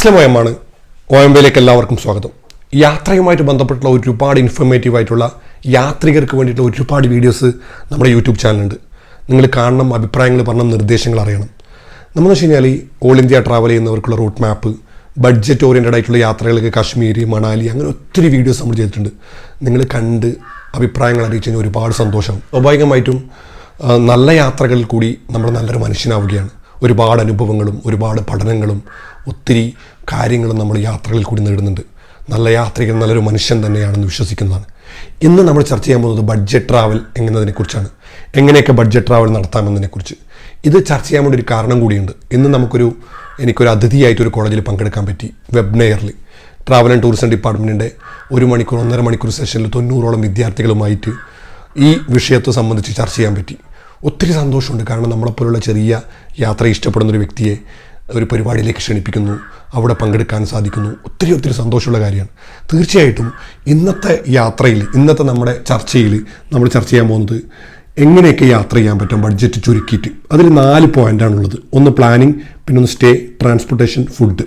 അസ്ലമയമാണ്. ഓയമ്പയിലേക്ക് എല്ലാവർക്കും സ്വാഗതം. യാത്രയുമായിട്ട് ബന്ധപ്പെട്ടുള്ള ഒരുപാട് ഇൻഫർമേറ്റീവ് ആയിട്ടുള്ള യാത്രികർക്ക് വേണ്ടിയിട്ടുള്ള ഒരുപാട് വീഡിയോസ് നമ്മുടെ യൂട്യൂബ് ചാനലുണ്ട് നിങ്ങൾ കാണണം അഭിപ്രായങ്ങൾ പറഞ്ഞ നിർദ്ദേശങ്ങൾ അറിയണം. നമ്മളെന്ന് വെച്ച് കഴിഞ്ഞാൽ ഓൾ ഇന്ത്യ ട്രാവൽ ചെയ്യുന്നവർക്കുള്ള റൂട്ട് മാപ്പ് ബഡ്ജറ്റ് ഓറിയന്റഡ് ആയിട്ടുള്ള യാത്രകൾക്ക് കാശ്മീർ മണാലി അങ്ങനെ ഒത്തിരി വീഡിയോസ് നമ്മൾ ചെയ്തിട്ടുണ്ട്. നിങ്ങൾ കണ്ട് അഭിപ്രായങ്ങൾ അറിയിച്ചു കഴിഞ്ഞാൽ ഒരുപാട് സന്തോഷം സ്വാഭാവികമായിട്ടും നല്ല യാത്രകളിൽ കൂടി നമ്മൾ നല്ലൊരു മനുഷ്യനാവുകയാണ്. ഒരുപാട് അനുഭവങ്ങളും ഒരുപാട് പഠനങ്ങളും ഒത്തിരി കാര്യങ്ങൾ നമ്മൾ യാത്രകളിൽ കൂടി നേടുന്നുണ്ട്. നല്ല യാത്രികൻ നല്ലൊരു മനുഷ്യൻ തന്നെയാണെന്ന് വിശ്വസിക്കുന്നതാണ്. ഇന്ന് നമ്മൾ ചർച്ച ചെയ്യാൻ പോകുന്നത് ബഡ്ജറ്റ് ട്രാവൽ എന്നതിനെക്കുറിച്ചാണ് എങ്ങനെയൊക്കെ ബഡ്ജറ്റ് ട്രാവൽ നടത്താമെന്നതിനെക്കുറിച്ച്. ഇത് ചർച്ച ചെയ്യാൻ വേണ്ടി ഒരു കാരണം കൂടിയുണ്ട്. ഇന്ന് നമുക്കൊരു എനിക്കൊരു അതിഥിയായിട്ട് ഒരു കോളേജിൽ പങ്കെടുക്കാൻ പറ്റി വെബ്നെയറിൽ ട്രാവൽ ആൻഡ് ടൂറിസം ഡിപ്പാർട്ട്മെന്റിന്റെ ഒരു മണിക്കൂർ ഒന്നര മണിക്കൂർ സെഷനിൽ തൊണ്ണൂറോളം വിദ്യാർത്ഥികളുമായിട്ട് ഈ വിഷയത്തെ സംബന്ധിച്ച് ചർച്ച ചെയ്യാൻ പറ്റി. ഒത്തിരി സന്തോഷമുണ്ട്. കാരണം നമ്മളെപ്പോലുള്ള ചെറിയ യാത്ര ഇഷ്ടപ്പെടുന്ന ഒരു വ്യക്തിയെ ഒരു പരിപാടിയിലേക്ക് ക്ഷണിപ്പിക്കുന്നു. അവിടെ പങ്കെടുക്കാൻ സാധിക്കുന്നു. ഒത്തിരി ഒത്തിരി സന്തോഷമുള്ള കാര്യമാണ്. തീർച്ചയായിട്ടും ഇന്നത്തെ യാത്രയിൽ ഇന്നത്തെ നമ്മുടെ ചർച്ചയിൽ നമ്മൾ ചർച്ച ചെയ്യാൻ പോകുന്നത് എങ്ങനെയൊക്കെ യാത്ര ചെയ്യാൻ പറ്റും ബഡ്ജറ്റ് ചുരുക്കിയിട്ട്. അതിൽ നാല് പോയിന്റാണുള്ളത് ഒന്ന് പ്ലാനിങ് പിന്നെ ഒന്ന് സ്റ്റേ ട്രാൻസ്പോർട്ടേഷൻ ഫുഡ്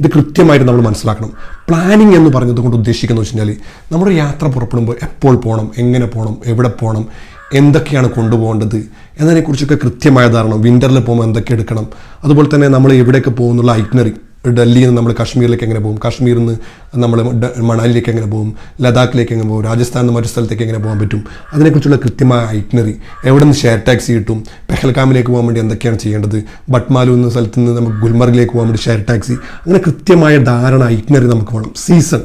ഇത് കൃത്യമായിട്ട് നമ്മൾ മനസ്സിലാക്കണം. പ്ലാനിങ് എന്ന് പറഞ്ഞത് കൊണ്ട് ഉദ്ദേശിക്കുന്നത് വെച്ച് കഴിഞ്ഞാൽ നമ്മുടെ യാത്ര പുറപ്പെടുമ്പോൾ എപ്പോൾ പോകണം എങ്ങനെ പോകണം എവിടെ പോകണം എന്തൊക്കെയാണ് കൊണ്ടുപോകേണ്ടത് എന്നതിനെക്കുറിച്ചൊക്കെ കൃത്യമായ ധാരണ. വിന്ററിൽ പോകുമ്പോൾ എന്തൊക്കെ എടുക്കണം. അതുപോലെ തന്നെ നമ്മൾ എവിടെയൊക്കെ പോകുന്നുള്ള ഐറ്റ്നറി ഡൽഹിയിൽ നിന്ന് നമ്മൾ കാശ്മീരിലേക്ക് എങ്ങനെ പോകും? കാശ്മീരിൽ നിന്ന് നമ്മൾ മണാലിയിലേക്ക് എങ്ങനെ പോകും? ലഡാക്കിലേക്ക് എങ്ങനെ പോകും? രാജസ്ഥാനിൽ നിന്ന് മറ്റു സ്ഥലത്തേക്ക് എങ്ങനെ പോകാൻ പറ്റും? അതിനെക്കുറിച്ചുള്ള കൃത്യമായ ഐറ്റ്നറി എവിടെ നിന്ന് ഷെയർ ടാക്സി കിട്ടും? പെഹൽഗാമിലേക്ക് പോകാൻ വേണ്ടി എന്തൊക്കെയാണ് ചെയ്യേണ്ടത്? ബട്ട്മാലു എന്ന സ്ഥലത്ത് നിന്ന് നമുക്ക് ഗുൽമർഗിലേക്ക് പോകാൻ വേണ്ടി ഷെയർ ടാക്സി അങ്ങനെ കൃത്യമായ ധാരണ ഐറ്റ്നറി നമുക്ക് വേണം. സീസൺ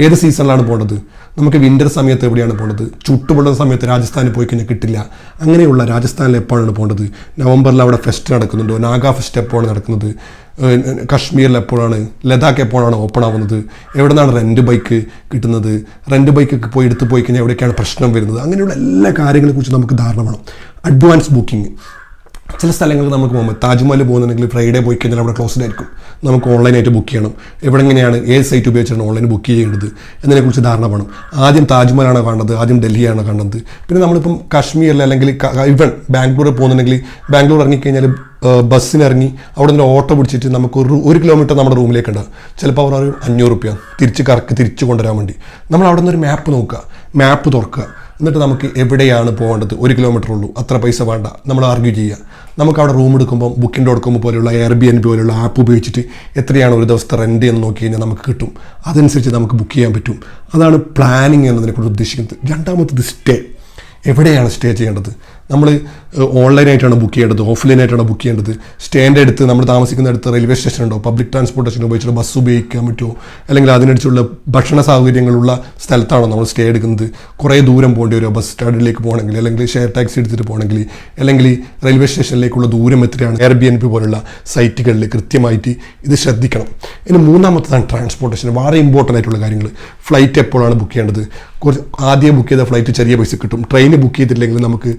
ഏത് സീസണിലാണ് പോകേണ്ടത്? നമുക്ക് വിന്റർ സമയത്ത് എവിടെയാണ് പോകേണ്ടത് ചുട്ടുപൊള്ളുന്ന സമയത്ത് രാജസ്ഥാനിൽ പോയി കഴിഞ്ഞാൽ കിട്ടില്ല. അങ്ങനെയുള്ള രാജസ്ഥാനിൽ എപ്പോഴാണ് പോകേണ്ടത് നവംബറിൽ അവിടെ ഫെസ്റ്റ് നടക്കുന്നുണ്ടോ? നാഗ ഫെസ്റ്റ് എപ്പോഴാണ് നടക്കുന്നത്? കശ്മീരിൽ എപ്പോഴാണ്? ലഡാക്ക് എപ്പോഴാണ് ഓപ്പൺ ആവുന്നത്? എവിടെ നിന്നാണ് റെന്റ് ബൈക്ക് കിട്ടുന്നത് റെന്റ് ബൈക്കൊക്കെ പോയി എടുത്ത് പോയി കഴിഞ്ഞാൽ എവിടെയൊക്കെയാണ് പ്രശ്നം വരുന്നത്? അങ്ങനെയുള്ള എല്ലാ കാര്യങ്ങളെക്കുറിച്ച് നമുക്ക് ധാരണ വേണം. അഡ്വാൻസ് ബുക്കിംഗ് ചില സ്ഥലങ്ങളിൽ നമുക്ക് പോകുമ്പോൾ താജ്മഹൽ പോകുന്നുണ്ടെങ്കിൽ ഫ്രൈഡേ പോയി കഴിഞ്ഞാൽ അവിടെ ക്ലോസ്ഡ് ആയിരിക്കും. നമുക്ക് ഓൺലൈനായിട്ട് ബുക്ക് ചെയ്യണം. എവിടെ എങ്ങനെയാണ് ഏത് സൈറ്റ് ഉപയോഗിച്ചാണ് ഓൺലൈൻ ബുക്ക് ചെയ്യേണ്ടത് എന്നതിനെക്കുറിച്ച് ധാരണ വേണം. ആദ്യം താജ്മഹലാണ് കാണുന്നത് ആദ്യം ഡൽഹിയാണ് കാണുന്നത് പിന്നെ നമ്മളിപ്പം കാശ്മീരിൽ അല്ലെങ്കിൽ ഇവൺ ബാംഗ്ലൂർ പോകുന്നുണ്ടെങ്കിൽ ബാംഗ്ലൂർ ഇറങ്ങിക്കഴിഞ്ഞാൽ ബസ്സിന് ഇറങ്ങി അവിടെ നിന്ന് ഓട്ടോ പിടിച്ചിട്ട് നമുക്ക് ഒരു ഒരു കിലോമീറ്റർ നമ്മുടെ റൂമിലേക്ക് ഉണ്ടാകും ചിലപ്പോൾ അവർ ഒരു അഞ്ഞൂറ് റുപ്യ തിരിച്ച് കറക്ക് തിരിച്ച് കൊണ്ടുവരാൻ വേണ്ടി. നമ്മൾ അവിടെ നിന്ന് ഒരു മാപ്പ് നോക്കുക. മാപ്പ് തുറക്കുക. എന്നിട്ട് നമുക്ക് എവിടെയാണ് പോകേണ്ടത്? ഒരു കിലോമീറ്റർ ഉള്ളൂ. അത്ര പൈസ വേണ്ട. നമ്മൾ ആർഗ്യൂ ചെയ്യുക. നമുക്ക് അവിടെ റൂം എടുക്കുമ്പോൾ ബുക്കിംഗ് ഡോട്ട് കോം പോലെയുള്ള എയർ ബി എൻ ബി പോലെയുള്ള ആപ്പ് ഉപയോഗിച്ചിട്ട് എത്രയാണ് ഒരു ദിവസത്തെ റെന്റ് എന്ന് നോക്കി കഴിഞ്ഞാൽ നമുക്ക് കിട്ടും. അതനുസരിച്ച് നമുക്ക് ബുക്ക് ചെയ്യാൻ പറ്റും. അതാണ് പ്ലാനിങ് എന്നതിനെക്കുറിച്ച് ഉദ്ദേശിക്കുന്നത്. രണ്ടാമത്തത് സ്റ്റേ എവിടെയാണ് സ്റ്റേ ചെയ്യേണ്ടത്? നമ്മൾ ഓൺലൈനായിട്ടാണ് ബുക്ക് ചെയ്യേണ്ടത് ഓഫ്ലൈനായിട്ടാണ് ബുക്ക് ചെയ്യേണ്ടത്. സ്റ്റാൻഡ് എടുത്ത് നമ്മൾ താമസിക്കുന്ന അടുത്ത് റെയിൽവേ സ്റ്റേഷൻ ഉണ്ടോ പബ്ലിക് ട്രാൻസ്പോർട്ടേഷൻ ഉപയോഗിച്ചിട്ട് ബസ് ഉപയോഗിക്കാൻ പറ്റുമോ? അല്ലെങ്കിൽ അതിനടിച്ചുള്ള ഭക്ഷണ സൗകര്യങ്ങളുള്ള സ്ഥലത്താണോ നമ്മൾ സ്റ്റേ എടുക്കുന്നത്? കുറേ ദൂരം പോകേണ്ടി വരുമോ? ബസ് സ്റ്റാൻഡിലേക്ക് പോകണമെങ്കിൽ അല്ലെങ്കിൽ ഷെയർ ടാക്സി എടുത്തിട്ട് പോകണമെങ്കിൽ അല്ലെങ്കിൽ റെയിൽവേ സ്റ്റേഷനിലേക്കുള്ള ദൂരം എത്രയാണ്? എയർ ബി എൻ പി പോലുള്ള സൈറ്റുകളിൽ കൃത്യമായിട്ട് ഇത് ശ്രദ്ധിക്കണം. ഇനി മൂന്നാമത്തതാണ് ട്രാൻസ്പോർട്ടേഷൻ വളരെ ഇമ്പോർട്ടന്റ് ആയിട്ടുള്ള കാര്യങ്ങൾ ഫ്ലൈറ്റ് എപ്പോഴാണ് ബുക്ക് ചെയ്യേണ്ടത്? കുറച്ച് ആദ്യം ബുക്ക് ചെയ്ത ഫ്ലൈറ്റ് ചെറിയ പൈസ കിട്ടും. ട്രെയിൻ ബുക്ക് ചെയ്തിട്ടില്ലെങ്കിൽ നമുക്ക്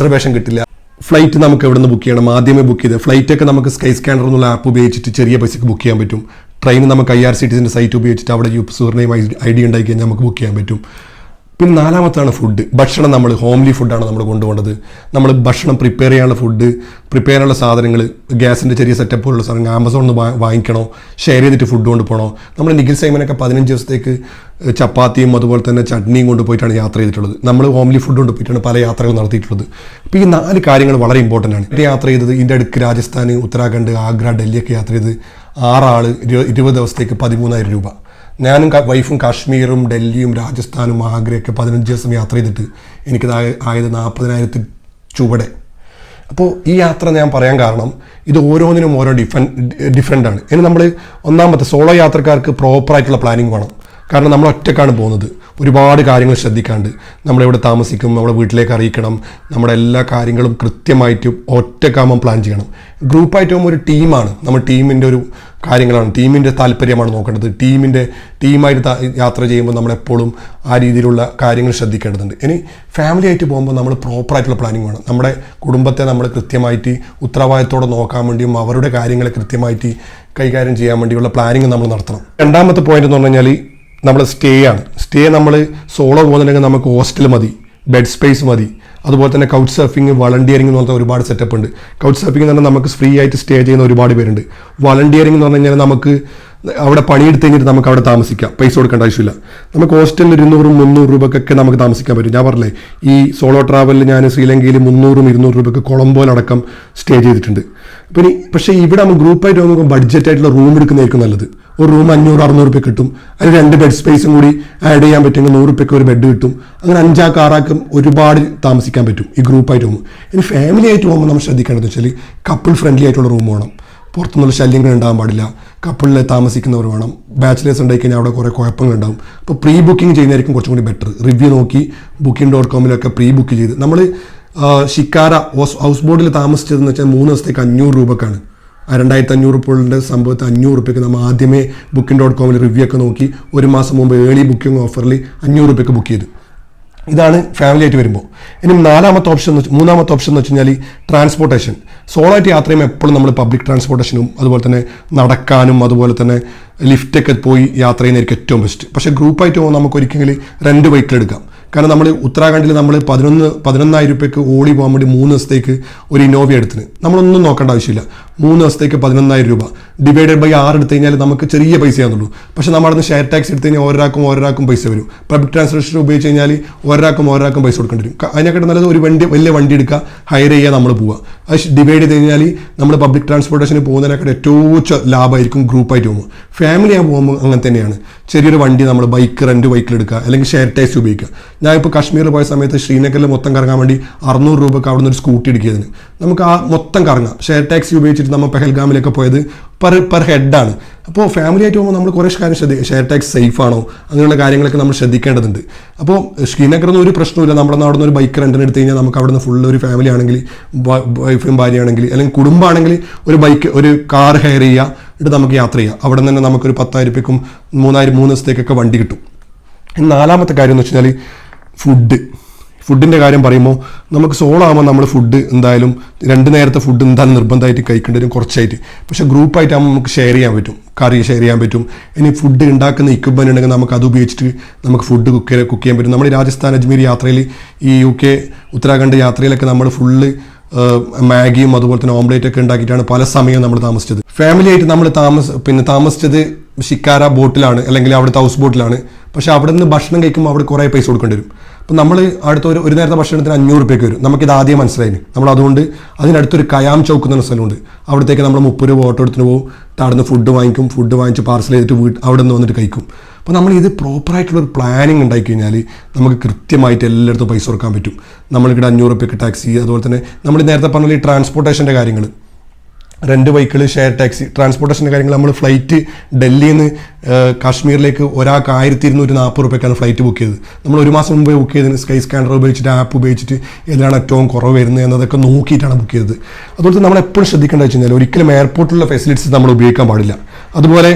റിസർവേഷൻ കിട്ടില്ല. ഫ്ലൈറ്റ് നമുക്ക് എവിടെ നിന്ന് ബുക്ക് ചെയ്യണം? ആദ്യമേ ബുക്ക് ചെയ്ത്. ഫ്ലൈറ്റ് ഒക്കെ നമുക്ക് സ്കൈ സ്കാനർ എന്നുള്ള ആപ്പ് ഉപയോഗിച്ചിട്ട് ചെറിയ പൈസക്ക് ബുക്ക് ചെയ്യാൻ പറ്റും. ട്രെയിൻ നമുക്ക് ഐ ആർ സി ടി സിന്റെ സൈറ്റ് ഉപയോഗിച്ചിട്ട് അവിടെ യു സുവർണയും ഐ ഡി ഉണ്ടാക്കി കഴിഞ്ഞാൽ നമുക്ക് ബുക്ക് ചെയ്യാൻ പറ്റും. പിന്നെ നാലാമത്താണ് ഫുഡ് ഭക്ഷണം നമ്മൾ ഹോംലി ഫുഡാണ് നമ്മൾ കൊണ്ടുപോകേണ്ടത്. നമ്മൾ ഭക്ഷണം പ്രിപ്പയർ ചെയ്യാനുള്ള ഫുഡ് പ്രിപ്പയർ ചെയ്യാനുള്ള സാധനങ്ങൾ ഗ്യാസിന്റെ ചെറിയ സെറ്റപ്പ് ഉള്ള സാധനങ്ങൾ ആമസോണിൽ നിന്ന് വാങ്ങിക്കണോ? ഷെയർ ചെയ്തിട്ട് ഫുഡ് കൊണ്ടുപോകണോ നമ്മൾ നിഖിൽ സൈമനൊക്കെ പതിനഞ്ച് ദിവസത്തേക്ക് ചപ്പാത്തിയും അതുപോലെ തന്നെ ചട്നിയും കൊണ്ടുപോയിട്ടാണ് യാത്ര ചെയ്തിട്ടുള്ളത്. നമ്മൾ ഹോംലി ഫുഡ് കൊണ്ടുപോയിട്ടാണ് പല യാത്രകൾ നടത്തിയിട്ടുള്ളത്. അപ്പോൾ ഈ നാല് കാര്യങ്ങൾ വളരെ ഇമ്പോർട്ടന്റ് ആണ്. എന്റെ യാത്ര ചെയ്തത് ഇതിന്റെ അടുക്ക് രാജസ്ഥാൻ ഉത്തരാഖണ്ഡ് ആഗ്ര ഡൽഹിയൊക്കെ യാത്ര ചെയ്ത് ആറാൾ ഇരു- ഇരുപത് ദിവസത്തേക്ക് പതിമൂന്നായിരം രൂപ. ഞാനും വൈഫും കാശ്മീരും ഡൽഹിയും രാജസ്ഥാനും ആഗ്രയൊക്കെ പതിനഞ്ച് ദിവസം യാത്ര ചെയ്തിട്ട് എനിക്കത് ആയ- ആയത് നാൽപ്പതിനായിരത്തി ചുവടെ. അപ്പോൾ ഈ യാത്ര ഞാൻ പറയാൻ കാരണം ഇത് ഓരോന്നിനും ഓരോ ഡിഫൻ ഡിഫറെന്റ് ആണ്. ഇനി നമ്മൾ ഒന്നാമത്തെ സോളോ യാത്രക്കാർക്ക് പ്രോപ്പറായിട്ടുള്ള പ്ലാനിങ് വേണം. കാരണം നമ്മൾ ഒറ്റക്കാണ് പോകുന്നത്. ഒരുപാട് കാര്യങ്ങൾ ശ്രദ്ധിക്കാണ്ട് നമ്മളെവിടെ താമസിക്കും നമ്മുടെ വീട്ടിലേക്ക് അറിയിക്കണം നമ്മുടെ എല്ലാ കാര്യങ്ങളും കൃത്യമായിട്ട് ഒറ്റക്കാകുമ്പോൾ പ്ലാൻ ചെയ്യണം. ഗ്രൂപ്പായിട്ട് പോകുമ്പോൾ ഒരു ടീമാണ് നമ്മൾ ടീമിന്റെ ഒരു കാര്യങ്ങളാണ്. ടീമിന്റെ താല്പര്യമാണ് നോക്കേണ്ടത്. ടീമിന്റെ ടീമായിട്ട് യാത്ര ചെയ്യുമ്പോൾ നമ്മളെപ്പോഴും ആ രീതിയിലുള്ള കാര്യങ്ങൾ ശ്രദ്ധിക്കേണ്ടതുണ്ട്. ഇനി ഫാമിലി ആയിട്ട് പോകുമ്പോൾ നമ്മൾ പ്രോപ്പറായിട്ടുള്ള പ്ലാനിങ് വേണം. നമ്മുടെ കുടുംബത്തെ നമ്മൾ കൃത്യമായിട്ട് ഉത്തരവാദിത്തോടെ നോക്കാൻ വേണ്ടിയും അവരുടെ കാര്യങ്ങളെ കൃത്യമായിട്ട് കൈകാര്യം ചെയ്യാൻ വേണ്ടിയുള്ള പ്ലാനിങ് നമ്മൾ നടത്തണം. രണ്ടാമത്തെ പോയിന്റ് എന്ന് പറഞ്ഞു കഴിഞ്ഞാൽ നമ്മൾ സ്റ്റേ ആണ്. സ്റ്റേ നമ്മൾ സോളോ പോകുന്നുണ്ടെങ്കിൽ നമുക്ക് ഹോസ്റ്റൽ മതി ബെഡ് സ്പേസ് മതി. അതുപോലെ തന്നെ കൗച്ച് സർഫിംഗ് വളണ്ടിയറിംഗ് എന്ന് പറഞ്ഞാൽ ഒരുപാട് സെറ്റപ്പ് ഉണ്ട്. കൗച്ച് സർഫിംഗ് എന്ന് പറഞ്ഞാൽ നമുക്ക് ഫ്രീ ആയിട്ട് സ്റ്റേ ചെയ്യുന്ന ഒരുപാട് പേരുണ്ട്. വളണ്ടിയറിംഗ് എന്ന് പറഞ്ഞു കഴിഞ്ഞാൽ നമുക്ക് അവിടെ പണിയെടുത്ത് കഴിഞ്ഞിട്ട് നമുക്ക് അവിടെ താമസിക്കാം. പൈസ കൊടുക്കേണ്ട ആവശ്യമില്ല. നമുക്ക് ഹോസ്റ്റലിൽ ഇരുന്നൂറും മുന്നൂറ് രൂപക്കൊക്കെ നമുക്ക് താമസിക്കാൻ പറ്റും. ഞാൻ പറഞ്ഞില്ലേ ഈ സോളോ ട്രാവലിൽ ഞാൻ ശ്രീലങ്കയിൽ മുന്നൂറും ഇരുന്നൂറ് രൂപയ്ക്ക് കൊളംബോയിലടക്കം സ്റ്റേ ചെയ്തിട്ടുണ്ട്. അപ്പം ഇനി പക്ഷേ ഇവിടെ നമ്മൾ ഗ്രൂപ്പായിട്ട് നോക്കുമ്പോൾ ബഡ്ജറ്റ് ആയിട്ടുള്ള റൂം എടുക്കുന്നതായിരിക്കും നല്ലത്. ഒരു റൂം അഞ്ഞൂറ് അറുന്നൂറ് രൂപ കിട്ടും. അതിൽ രണ്ട് ബെഡ് സ്പേസും കൂടി ആഡ് ചെയ്യാൻ പറ്റുമെങ്കിൽ നൂറ് രൂപയ്ക്ക് ഒരു ബെഡ് കിട്ടും. അങ്ങനെ അഞ്ചാക്ക് ആറാക്കും ഒരുപാട് താമസിക്കാൻ പറ്റും ഈ ഗ്രൂപ്പായിട്ട് പോകുമ്പോൾ. ഇനി ഫാമിലി ആയിട്ട് പോകുമ്പോൾ നമ്മൾ ശ്രദ്ധിക്കേണ്ടതെന്ന് വെച്ചാൽ കപ്പിൾ ഫ്രണ്ട്ലി ആയിട്ടുള്ള റൂം വേണം. പുറത്തുനിന്നുള്ള ശല്യങ്ങൾ ഉണ്ടാകാൻ പാടില്ല. കപ്പിളിൽ താമസിക്കുന്നവർ വേണം. ബാച്ചിലേഴ്സ് ഉണ്ടായി കഴിഞ്ഞാൽ അവിടെ കുറേ കുഴപ്പങ്ങളുണ്ടാവും. അപ്പോൾ പ്രീ ബുക്കിംഗ് ചെയ്യുന്നതായിരിക്കും കുറച്ചും കൂടി ബെറ്റർ റിവ്യൂ നോക്കി ബുക്കിംഗ് ഡോട്ട് കോമിലൊക്കെ പ്രീ ബുക്ക് ചെയ്ത്. നമ്മൾ ഷിക്കാര ഹൗസ് ബോട്ടിൽ താമസിച്ചതെന്ന് വെച്ചാൽ മൂന്ന് ദിവസത്തേക്ക് അഞ്ഞൂറ് രൂപക്കാണ്. രണ്ടായിരത്തി അഞ്ഞൂറ് പുള്ളിന്റെ സംഭവത്തിൽ അഞ്ഞൂറ് റുപ്യക്ക് നമ്മൾ ആദ്യമേ ബുക്കിംഗ് ഡോട്ട് കോമിൽ റിവ്യൂ ഒക്കെ നോക്കി ഒരു മാസം മുമ്പ് ഏർലി ബുക്കിംഗ് ഓഫറിൽ അഞ്ഞൂറ് റുപ്യക്ക് ബുക്ക് ചെയ്തു. ഇതാണ് ഫാമിലി ആയിട്ട് വരുമ്പോൾ ഇനി നാലാമത്തെ ഓപ്ഷൻ എന്ന് മൂന്നാമത്തെ ഓപ്ഷൻ എന്ന് വെച്ച് കഴിഞ്ഞാൽ ട്രാൻസ്പോർട്ടേഷൻ സോളോ ആയിട്ട് യാത്ര ചെയ്യുമ്പോൾ എപ്പോഴും നമ്മൾ പബ്ലിക് ട്രാൻസ്പോർട്ടേഷനും അതുപോലെ തന്നെ നടക്കാനും അതുപോലെ തന്നെ ലിഫ്റ്റൊക്കെ പോയി യാത്ര ചെയ്യുന്നതായിരിക്കും ഏറ്റവും ബെസ്റ്റ് പക്ഷേ ഗ്രൂപ്പായിട്ട് പോകുമ്പോൾ നമുക്ക് ഒരിക്കലും രണ്ട് വെഹിക്കിൾ എടുക്കാം. കാരണം നമ്മൾ ഉത്തരാഖണ്ഡിൽ നമ്മൾ പതിനൊന്ന് പതിനൊന്നായിരം രൂപയ്ക്ക് ഓടി പോകാൻ വേണ്ടി മൂന്ന് ദിവസത്തേക്ക് ഒരു ഇന്നോവ എടുത്തിന്. നമ്മളൊന്നും നോക്കേണ്ട ആവശ്യമില്ല. മൂന്ന് ദിവസത്തേക്ക് പതിനൊന്നായിരം രൂപ. ഡിവൈഡഡ് ബൈ ആറ് എടുത്തു കഴിഞ്ഞാൽ നമുക്ക് ചെറിയ പൈസയാണുള്ളൂ പക്ഷേ നമ്മൾ അവിടുന്ന് ഷെയർ ടാക്സ് എടുത്തു കഴിഞ്ഞാൽ ഓരോരാൾക്കും ഓരോരാൾക്കും പൈസ വരും. പബ്ലിക് ട്രാൻസ്പോർട്ടേഷൻ ഉപയോഗിച്ച് കഴിഞ്ഞാൽ ഒരാൾക്കും ഒരാൾക്കും പൈസ കൊടുക്കേണ്ടി വരും. അതിനെക്കാട്ടും നല്ലത് ഒരു വണ്ടി വലിയ വണ്ടി എടുക്കുക ഹയർ ചെയ്യുക നമ്മൾ പോവുക. അത് ഡിവൈഡ് ചെയ്ത് കഴിഞ്ഞാൽ നമ്മൾ പബ്ലിക് ട്രാൻസ്പോർട്ടേഷന് പോകുന്നതിനെക്കാട്ട് ഏറ്റവും ലാഭമായിരിക്കും ഗ്രൂപ്പായിട്ട് പോകുമ്പോൾ ഫാമിലി ആയി പോകുമ്പോൾ അങ്ങനെ തന്നെയാണ്. ചെറിയൊരു വണ്ടി നമ്മൾ ബൈക്ക് റെന്റ് ബൈക്കിൽ എടുക്കുക അല്ലെങ്കിൽ ഷെയർ ടാക്സ് ഉപയോഗിക്കുക. ഞാൻ ഇപ്പോൾ കാശ്മീരിൽ പോയ സമയത്ത് ശ്രീനഗറിൽ മൊത്തം കറങ്ങാൻ വേണ്ടി അറുന്നൂറ് രൂപക്ക് അവിടെ നിന്ന് ഒരു സ്കൂട്ടി എടുക്കിയതിന് നമുക്ക് ആ മൊത്തം കറങ്ങാം. ഷെയർ ടാക്സി ഉപയോഗിച്ചിട്ട് നമ്മൾ പെഹൽഗാമിലൊക്കെ പോയത് പെർ പെർ ഹെഡാണ് അപ്പോൾ ഫാമിലി ആയിട്ട് പോകുമ്പോൾ നമ്മൾ കുറേ കാര്യം ശ്രദ്ധി ഷെയർ ടാക്സ് സേഫ് ആണോ? അങ്ങനെയുള്ള കാര്യങ്ങളൊക്കെ നമ്മൾ ശ്രദ്ധിക്കേണ്ടതുണ്ട്. അപ്പോൾ ശ്രീനഗറിന്ന് ഒരു പ്രശ്നമില്ല നമ്മുടെ അവിടെ ഒരു ബൈക്ക് റെന്റിന് എടുത്തു കഴിഞ്ഞാൽ നമുക്ക് അവിടെ നിന്ന് ഫുൾ ഒരു ഫാമിലി ആണെങ്കിൽ വൈഫും ഭാര്യയാണെങ്കിൽ അല്ലെങ്കിൽ കുടുംബമാണെങ്കിൽ ഒരു ബൈക്ക് ഒരു കാർ ഹയർ ചെയ്യുക എന്നിട്ട് നമുക്ക് യാത്ര ചെയ്യാം. അവിടെ നിന്ന് തന്നെ നമുക്കൊരു പത്തായിരം രൂപയ്ക്കും മൂന്നായിരം മൂന്ന് ദിവസത്തേക്കൊക്കെ വണ്ടി കിട്ടും. നാലാമത്തെ കാര്യം എന്ന് വെച്ച് കഴിഞ്ഞാൽ ഫുഡ് ഫുഡിന്റെ കാര്യം പറയുമ്പോൾ നമുക്ക് സോളാകുമ്പോൾ നമ്മൾ ഫുഡ് എന്തായാലും രണ്ട് നേരത്തെ ഫുഡ് എന്തായാലും നിർബന്ധമായിട്ട് കഴിക്കേണ്ടി വരും കുറച്ചായിട്ട്. പക്ഷേ ഗ്രൂപ്പായിട്ടാകുമ്പോൾ നമുക്ക് ഷെയർ ചെയ്യാൻ പറ്റും. കറി ഷെയർ ചെയ്യാൻ പറ്റും. ഇനി ഫുഡ് ഉണ്ടാക്കുന്ന ഇക്വിപ്മെന്റ് ഉണ്ടെങ്കിൽ നമുക്ക് അത് ഉപയോഗിച്ചിട്ട് നമുക്ക് ഫുഡ് കുക്ക് കുക്ക് ചെയ്യാൻ പറ്റും. നമ്മൾ രാജസ്ഥാൻ അജ്മീർ യാത്രയിൽ ഈ യു കെ ഉത്തരാഖണ്ഡ് യാത്രയിലൊക്കെ നമ്മൾ ഫുള്ള് മാഗിയും അതുപോലെ തന്നെ ഓംലേറ്റ് ഒക്കെ ഉണ്ടാക്കിയിട്ടാണ് പല സമയവും നമ്മൾ താമസിച്ചത്. ഫാമിലി ആയിട്ട് നമ്മൾ താമസ പിന്നെ താമസിച്ചത് ഷിക്കാര ബോട്ടിലാണ് അല്ലെങ്കിൽ അവിടുത്തെ ഹൗസ് ബോട്ടിലാണ് പക്ഷേ അവിടെ നിന്ന് ഭക്ഷണം കഴിക്കുമ്പോൾ അവിടെ കുറേ പൈസ കൊടുക്കേണ്ടി വരും. അപ്പം നമ്മൾ അടുത്ത ഒരു ഒരു നേരത്തെ ഭക്ഷണത്തിന് അഞ്ഞൂറ് റുപ്യക്ക് വരും. നമുക്കിത് ആദ്യം മനസ്സിലായി നമ്മൾ അതുകൊണ്ട് അതിനടുത്തൊരു കയാം ചൗക്ക് എന്ന സ്ഥലമുണ്ട്. അവിടത്തേക്ക് നമ്മൾ മുപ്പത് രൂപ ഓട്ടോ എടുത്തിട്ട് പോകും അവിടെ ഫുഡ് വാങ്ങിക്കും. ഫുഡ് വാങ്ങിച്ച് പാർസൽ ചെയ്തിട്ട് വീട്ട് അവിടെ നിന്ന് വന്നിട്ട് കഴിക്കും. അപ്പോൾ നമ്മൾ ഇത് പ്രോപ്പറായിട്ടുള്ള ഒരു പ്ലാനിങ് ഉണ്ടാക്കി കഴിഞ്ഞാൽ നമുക്ക് കൃത്യമായിട്ട് എല്ലായിടത്തും പൈസ കൊടുക്കാൻ പറ്റും. നമ്മൾ നമ്മൾക്കിടെ അഞ്ഞൂറ് റുപ്യക്ക് ടാക്സി അതുപോലെ തന്നെ നമ്മൾ നേരത്തെ പറഞ്ഞ ഈ ട്രാൻസ്പോർട്ടേഷന്റെ കാര്യങ്ങൾ റെന്റ് വെഹിക്കിൾ ഷെയർ ടാക്സി ട്രാൻസ്പോർട്ടേഷന്റെ കാര്യങ്ങൾ നമ്മൾ ഫ്ലൈറ്റ് ഡൽഹിയിൽ നിന്ന് കാശ്മീരിലേക്ക് ഒരാൾക്ക് ആയിരത്തി ഇരുന്നൂറ്റി നാൽപ്പത് റുപ്യക്കാണ് ഫ്ലൈറ്റ് ബുക്ക് ചെയ്തത്. നമ്മൾ ഒരു മാസം മുമ്പേ ബുക്ക് ചെയ്തതിന് സ്കൈ സ്കാനർ ഉപയോഗിച്ചിട്ട് ആപ്പ് ഉപയോഗിച്ചിട്ട് ഏതാണ് ഏറ്റവും കുറവ് വരുന്നത് എന്നതൊക്കെ നോക്കിയിട്ടാണ് ബുക്ക് ചെയ്തത്. അതുപോലെ നമ്മൾ എപ്പോഴും ശ്രദ്ധിക്കേണ്ടത് വെച്ച് കഴിഞ്ഞാൽ ഒരിക്കലും എയർപോർട്ടിലുള്ള ഫെസിലിറ്റീസ് നമ്മൾ ഉപയോഗിക്കാൻ പാടില്ല. അതുപോലെ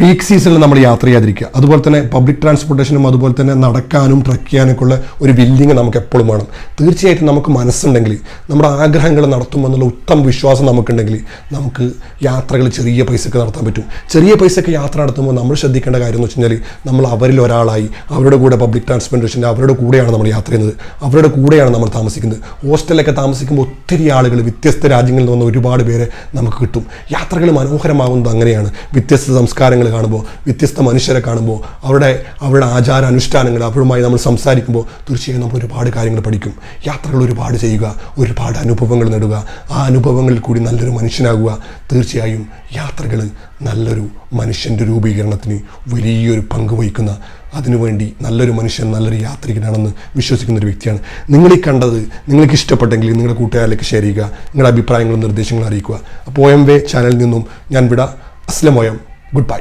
പീക്ക് സീസണിൽ നമ്മൾ യാത്ര ചെയ്യാതിരിക്കുക. അതുപോലെ തന്നെ പബ്ലിക് ട്രാൻസ്പോർട്ടേഷനും അതുപോലെ തന്നെ നടക്കാനും ട്രക്ക് ചെയ്യാനൊക്കെ ഉള്ള ഒരു വില്ലിങ് നമുക്ക് എപ്പോഴും വേണം. തീർച്ചയായിട്ടും നമുക്ക് മനസ്സുണ്ടെങ്കിൽ നമ്മുടെ ആഗ്രഹങ്ങൾ നടത്തുമെന്നുള്ള ഉത്തമ വിശ്വാസം നമുക്കുണ്ടെങ്കിൽ നമുക്ക് യാത്രകൾ ചെറിയ പൈസക്ക് നടത്താൻ പറ്റും. ചെറിയ പൈസക്ക് യാത്ര നടത്തുമ്പോൾ നമ്മൾ ശ്രദ്ധിക്കേണ്ട കാര്യം എന്ന് വെച്ച് കഴിഞ്ഞാൽ നമ്മൾ അവരിൽ ഒരാളായി അവരുടെ കൂടെ പബ്ലിക് ട്രാൻസ്പോർട്ടേഷന്റെ അവരുടെ കൂടെയാണ് നമ്മൾ യാത്ര ചെയ്യുന്നത്. അവരുടെ കൂടെയാണ് നമ്മൾ താമസിക്കുന്നത്. ഹോസ്റ്റലൊക്കെ താമസിക്കുമ്പോൾ ഒത്തിരി ആളുകൾ വ്യത്യസ്ത രാജ്യങ്ങളിൽ നിന്ന് ഒരുപാട് പേരെ നമുക്ക് കിട്ടും. യാത്രകൾ മനോഹരമാകുന്നത് അങ്ങനെയാണ്. വ്യത്യസ്ത സംസ്കാരങ്ങൾ കാണുമ്പോൾ വ്യത്യസ്ത മനുഷ്യരെ കാണുമ്പോൾ അവരുടെ അവരുടെ ആചാര അനുഷ്ഠാനങ്ങൾ അവരുമായി നമ്മൾ സംസാരിക്കുമ്പോൾ തീർച്ചയായും നമ്മൾ ഒരുപാട് കാര്യങ്ങൾ പഠിക്കും. യാത്രകൾ ഒരുപാട് ചെയ്യുക ഒരുപാട് അനുഭവങ്ങൾ നേടുക. ആ അനുഭവങ്ങളിൽ കൂടി നല്ലൊരു മനുഷ്യനാകുക. തീർച്ചയായും യാത്രകൾ നല്ലൊരു മനുഷ്യന്റെ രൂപീകരണത്തിന് വലിയൊരു പങ്ക് വഹിക്കുന്ന അതിനുവേണ്ടി നല്ലൊരു മനുഷ്യൻ നല്ലൊരു യാത്രികനാണെന്ന് വിശ്വസിക്കുന്ന ഒരു വ്യക്തിയാണ്. നിങ്ങൾ ഈ കണ്ടത് നിങ്ങൾക്ക് ഇഷ്ടപ്പെട്ടെങ്കിൽ നിങ്ങളുടെ കൂട്ടുകാരിലേക്ക് ഷെയർ ചെയ്യുക നിങ്ങളുടെ അഭിപ്രായങ്ങളും നിർദ്ദേശങ്ങളും അറിയിക്കുക. അപ്പോൾ എം വേ ചാനലിൽ നിന്നും ഞാൻ വിട. അസ്ലമോയം ഗുഡ് ബൈ